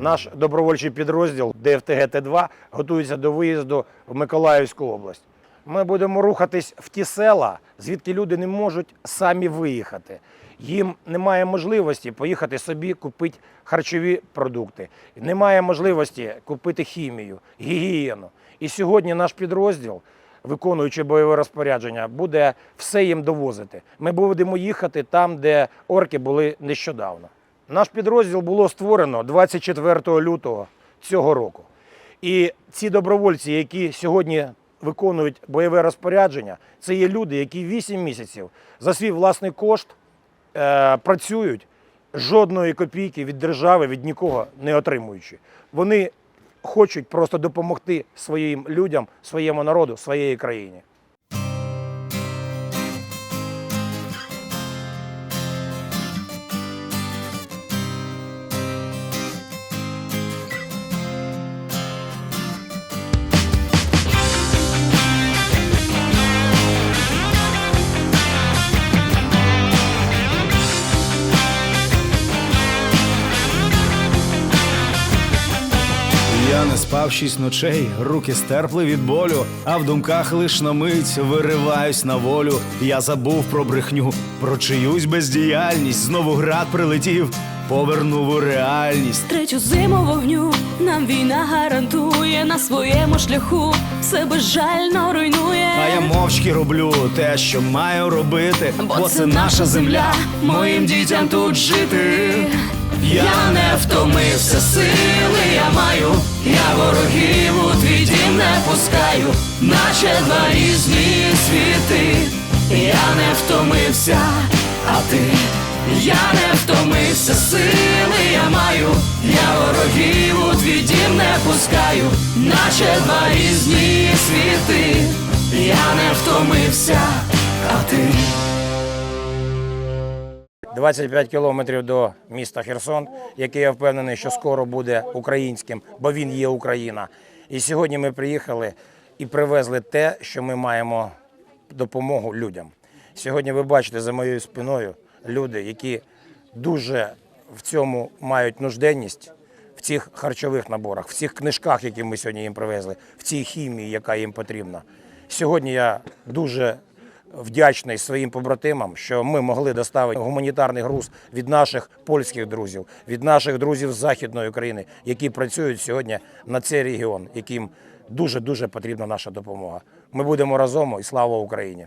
наш добровольчий підрозділ ДФТГ Т2 готується до виїзду в Миколаївську область. Ми будемо рухатись в ті села, звідки люди не можуть самі виїхати. Їм немає можливості поїхати собі купити харчові продукти, немає можливості купити хімію, гігієну. І сьогодні наш підрозділ, виконуючи бойове розпорядження, буде все їм довозити. Ми будемо їхати там, де орки були нещодавно. Наш підрозділ було створено 24 лютого цього року. І ці добровольці, які сьогодні виконують бойове розпорядження, це є люди, які 8 місяців за свій власний кошт е, працюють, жодної копійки від держави, від нікого не отримуючи. Вони хочуть просто допомогти своїм людям, своєму народу, своєї країні. Я не спав шість ночей, руки стерпли від болю, а в думках лиш на мить вириваюсь на волю. Я забув про брехню, про чиюсь бездіяльність. Знову град прилетів, повернув у реальність. Третю зиму вогню нам війна гарантує на своєму шляху, все безжально руйнує. А я мовчки роблю те, що маю робити, бо це наша земля, моїм дітям тут жити. Я не втомився, сили я маю, пускаю, наче два різні світи. Я не втомився, а ти, я не втомився, сили я маю, я ворогів у твій дім не пускаю, наче два різні світи. Я не втомився, а ти. 25 кілометрів до міста Херсон, який я впевнений, що скоро буде українським, бо він є Україна. І сьогодні ми приїхали і привезли те, що ми маємо допомогу людям. Сьогодні ви бачите за моєю спиною люди, які дуже в цьому мають нужденність. В цих харчових наборах, в цих книжках, які ми сьогодні їм привезли, в цій хімії, яка їм потрібна. Сьогодні я дуже вдячний своїм побратимам, що ми могли доставити гуманітарний груз від наших польських друзів, від наших друзів з Західної України, які працюють сьогодні на цей регіон, яким дуже дуже потрібна наша допомога. Ми будемо разом і слава Україні!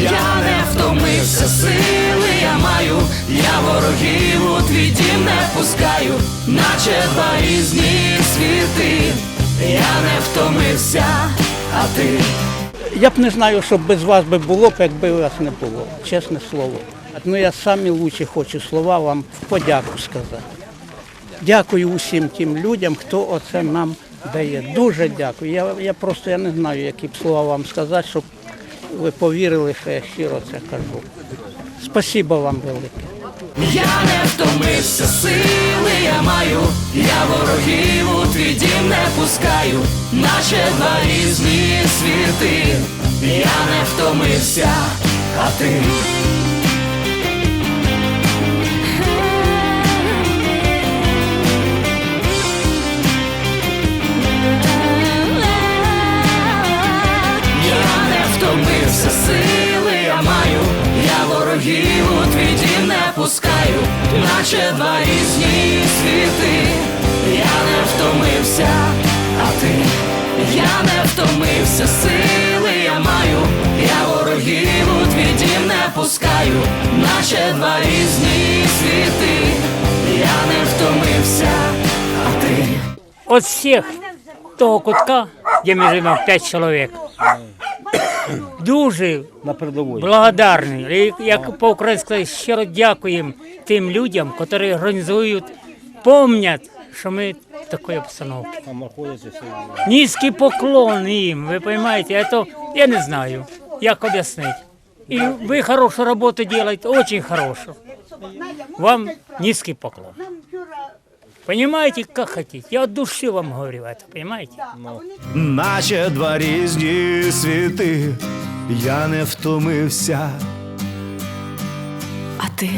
Я не втомився, сили я маю, я ворогів у твій дім не пускаю, наче два різні світи. Я не втомився, а ти. Я б не знаю, що без вас би було якби вас не було, чесне слово. Ну я самі лучші хочу слова вам в подяку сказати. Дякую усім тим людям, хто оце нам дає. Дуже дякую. Я, я просто я не знаю, які б слова вам сказати, щоб ви повірили, що я щиро це кажу. Спасибо вам велике. Я не втомився, сили я маю, я ворогів у твій дім не пускаю, наче два різні світи. Я не втомився, а ти. Дім не пускаю, наче два різні світи. Я не втомився, а ти, я не втомився, сили я маю, я ворогів у твій дім не пускаю, наче два різні світи. Я не втомився, а ти. От всіх того кутка, де ми живемо, п'ять чоловік. Дуже благодарний. І як по-українськи щиро дякуємо тим людям, які організують, помнять, що ми в такій обстановці. Низький поклон їм, ви розумієте, це, я не знаю, як об'яснити. І ви хорошу роботу робите, дуже хорошу. Вам низький поклон. Понимаете, как хотите? Я от души вам говорю это, понимаете? Наче два різні світи, я не втомився. А ти